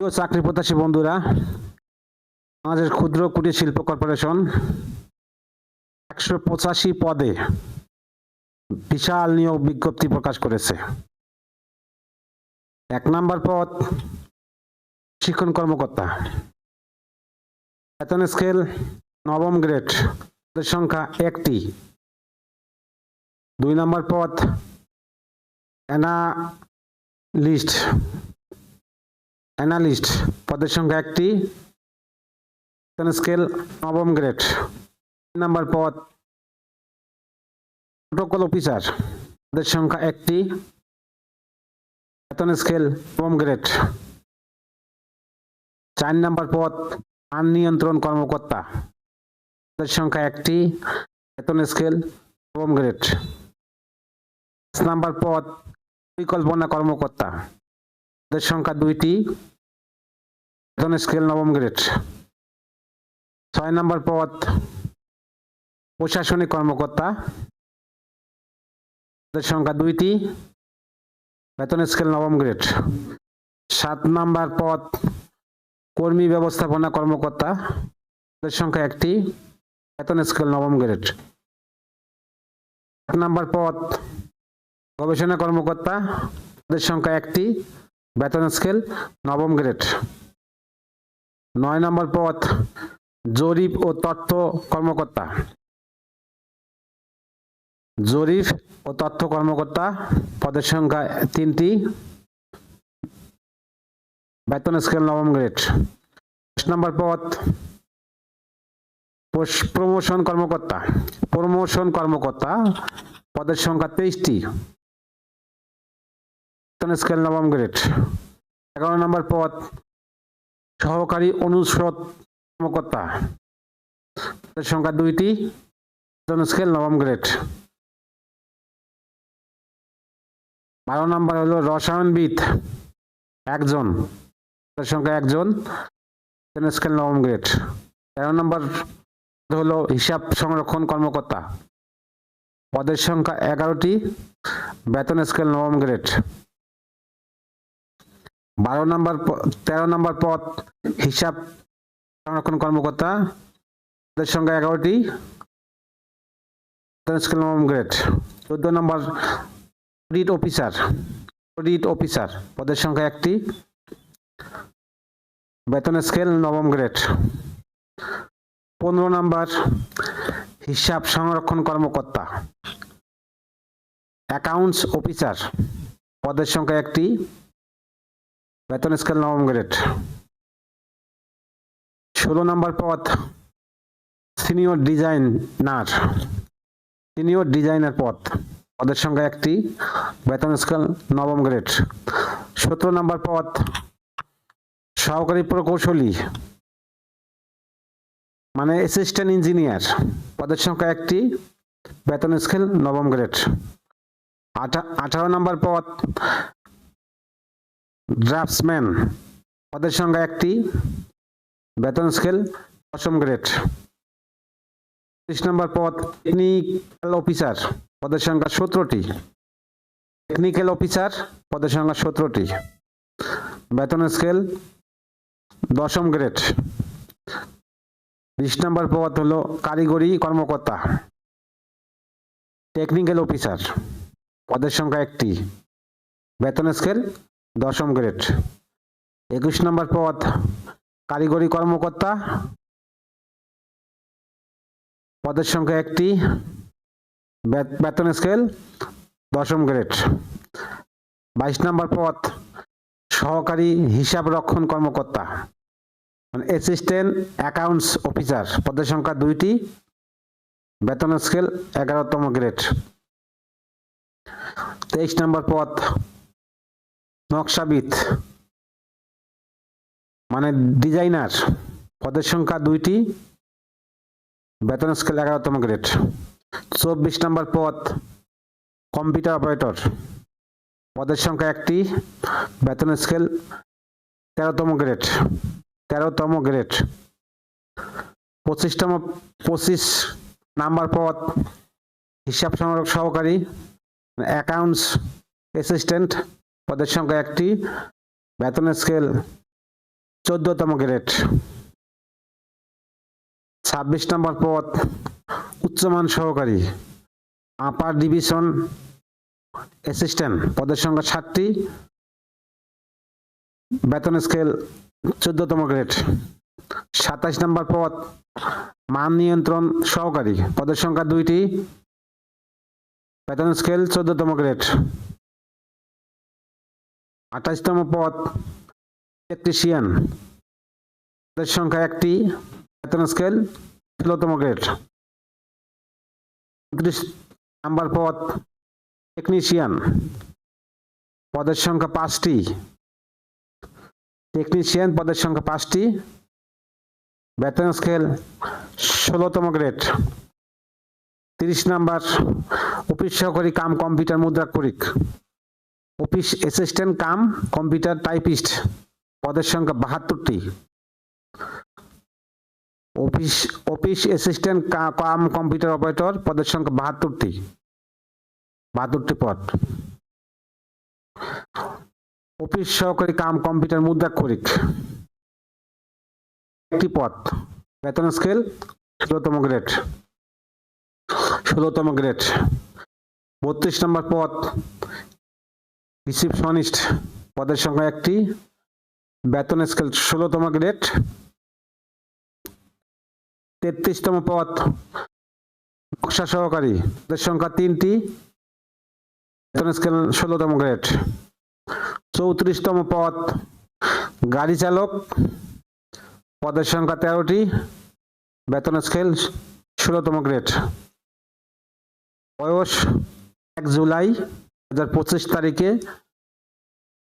প্রিয় চাকরি প্রত্যাশী বন্ধুরা বাংলাদেশ ক্ষুদ্র কুটির শিল্প কর্পোরেশন একশো পঁচাশি পদে বিশাল নিয়োগ বিজ্ঞপ্তি প্রকাশ করেছে। এক নাম্বার পদ, শিক্ষণ কর্মকর্তা। বেতন স্কেল নবম গ্রেড সংখ্যা একটি। দুই নম্বর পদ, অ্যানালিস্ট। অ্যানালিস্ট পদের সংখ্যা একটি। স্কেল নবম গ্রেড নম্বর পদ প্রোটোকল অফিসার পদের সংখ্যা একটি। বেতন স্কেল নবম গ্রেড চার নাম্বার পদ আন নিয়ন্ত্রণ কর্মকর্তা, পদের সংখ্যা একটি। বেতন স্কেল নবম গ্রেড পাঁচ নাম্বার পদ, পরিকল্পনা কর্মকর্তা পদের সংখ্যা দুইটি। বেতন স্কেল নবম গ্রেড ছয় নম্বর পদ, প্রশাসনিক কর্মকর্তা। পদের সংখ্যা দুইটি। বেতন স্কেল নবম গ্রেড সাত নাম্বার পদ, কর্মী ব্যবস্থাপনা কর্মকর্তা। পদের সংখ্যা একটি। বেতন স্কেল নবম গ্রেড এক নম্বর পদ, গবেষণা কর্মকর্তা। পদের সংখ্যা একটি। বেতন স্কেল নবম গ্রেড নয় নম্বর পদ, জরিপ ও তথ্য কর্মকর্তা। জরিপ ও তথ্য কর্মকর্তা পদের সংখ্যা তিনটি। বেতন স্কেল নবম গ্রেড দশ নম্বর পদ প্রমোশন কর্মকর্তা। প্রমোশন কর্মকর্তা পদের সংখ্যা তেইশটি। স্কেল নবম গ্রেড। এগারো নম্বর পদ, সহকারী অনুষদ কর্মকর্তা। সংখ্যা দুইটি স্কেল নবম গ্রেড। বারো নম্বর হলো রসায়নবিদ, একজন। সংখ্যা একজন স্কেল নবম গ্রেড। তেরো নম্বর হলো হিসাব সংরক্ষণ কর্মকর্তা। পদের সংখ্যা এগারোটি, বেতন স্কেল নবম গ্রেড। বারো নম্বর তেরো নম্বর পদ, হিসাব সংরক্ষণ কর্মকর্তা, পদের সংখ্যা এগারোটি। গ্রেড চোদ্দ নম্বর অডিট অফিসার অডিট অফিসার পদের সংখ্যা একটি। বেতন স্কেল নবম গ্রেড পনেরো নাম্বার হিসাব সংরক্ষণ কর্মকর্তা অ্যাকাউন্টস অফিসার পদের সংখ্যা একটি। বেতন স্কেল নবম গ্রেড। ষোলো নম্বর পদ, সিনিয়র ডিজাইনার। সিনিয়র ডিজাইনার পদ, পদের সংখ্যা একটি, বেতন স্কেল নবম গ্রেড। সতেরো নম্বর পদ, সহকারী প্রকৌশলী মানে অ্যাসিস্ট্যান্ট ইঞ্জিনিয়ার পদের সংখ্যা একটি, বেতন স্কেল নবম গ্রেড। আঠা- আঠারো নম্বর পদ ড্রাফটসম্যান পদের সংখ্যা একটি, বেতন স্কেল দশম গ্রেড। ত্রিশ নম্বর পদ টেকনিক্যাল অফিসার পদের সংখ্যা সতেরোটি। টেকনিক্যাল অফিসার পদের সংখ্যা সতেরোটি। বেতন স্কেল দশম গ্রেড। বিশ নম্বর পদ হলো কারিগরি কর্মকর্তা। টেকনিক্যাল অফিসার পদের সংখ্যা একটি। বেতন স্কেল দশম গ্রেড। একুশ নম্বর পদ, কারিগরি কর্মকর্তা। পদের সংখ্যা একটি বেতন স্কেল, দশম গ্রেড। বাইশ নম্বর পদ, সহকারী হিসাব রক্ষণ কর্মকর্তা মানে অ্যাসিস্ট্যান্ট অ্যাকাউন্টস অফিসার পদের সংখ্যা দুইটি, বেতন স্কেল এগারোতম গ্রেড। তেইশ নম্বর পদ নকশাবিদ। মানে ডিজাইনার। পদের সংখ্যা দুইটি। বেতন স্কেল এগারোতম গ্রেড। চব্বিশ নম্বর পদ, কম্পিউটার অপারেটর। পদের সংখ্যা একটি। বেতন স্কেল তেরোতম গ্রেড। তেরোতম গ্রেড। পঁচিশতম, পঁচিশ নাম্বার পদ, হিসাব সংরক্ষক সহকারী অ্যাকাউন্টস অ্যাসিস্ট্যান্ট পদের সংখ্যা একটি বেতনের স্কেল চোদ্দতম গ্রেড ছাব্বিশ নম্বর পদ, উচ্চমান সহকারী আপার ডিভিশন অ্যাসিস্ট্যান্ট পদের সংখ্যা ষাটটি, বেতন স্কেল চোদ্দতম গ্রেড সাতাশ নম্বর পদ, মান নিয়ন্ত্রণ সহকারী, পদের সংখ্যা দুইটি, বেতন স্কেল চোদ্দতম গ্রেড আঠাশতম পদ ইলেকট্রিশিয়ান পদের সংখ্যা একটি বেতন স্কেল ষোলোতম গ্রেড উনত্রিশ নাম্বার পদ টেকনিশিয়ান পদের সংখ্যা পাঁচটি। টেকনিশিয়ান পদের সংখ্যা পাঁচটি। বেতন স্কেল ষোলোতম গ্রেড তিরিশ নাম্বার, অফিস সহকারী cum computer মুদ্রাক্ষরিক। Office assistant cum, computer typist, পদের সংখ্যা বাহাত্তরটি। Office office assistant cum, computer operator, পদের সংখ্যা বাহাত্তরটি। বাহাত্তরটি পদ। অফিস সহকারী কাম, কম্পিউটার মুদ্রাক্ষরিক। একটি পদ। বেতন স্কেল, ষোলোতম গ্রেড। ষোলোতম গ্রেড। বত্রিশ নম্বর পদ। রিসিপশনিস্ট পদের সংখ্যা একটি। বেতন স্কেল ষোলোতম গ্রেড। তেত্রিশতম পদ। নকশা সহকারী। পদের সংখ্যা তিনটি। বেতন স্কেল ষোলোতম গ্রেড। চৌত্রিশতম পদ। গাড়ি চালক। পদের সংখ্যা তেরোটি। বেতন স্কেল ষোলোতম গ্রেড। বয়স এক জুলাই। হাজার পঁচিশ তারিখে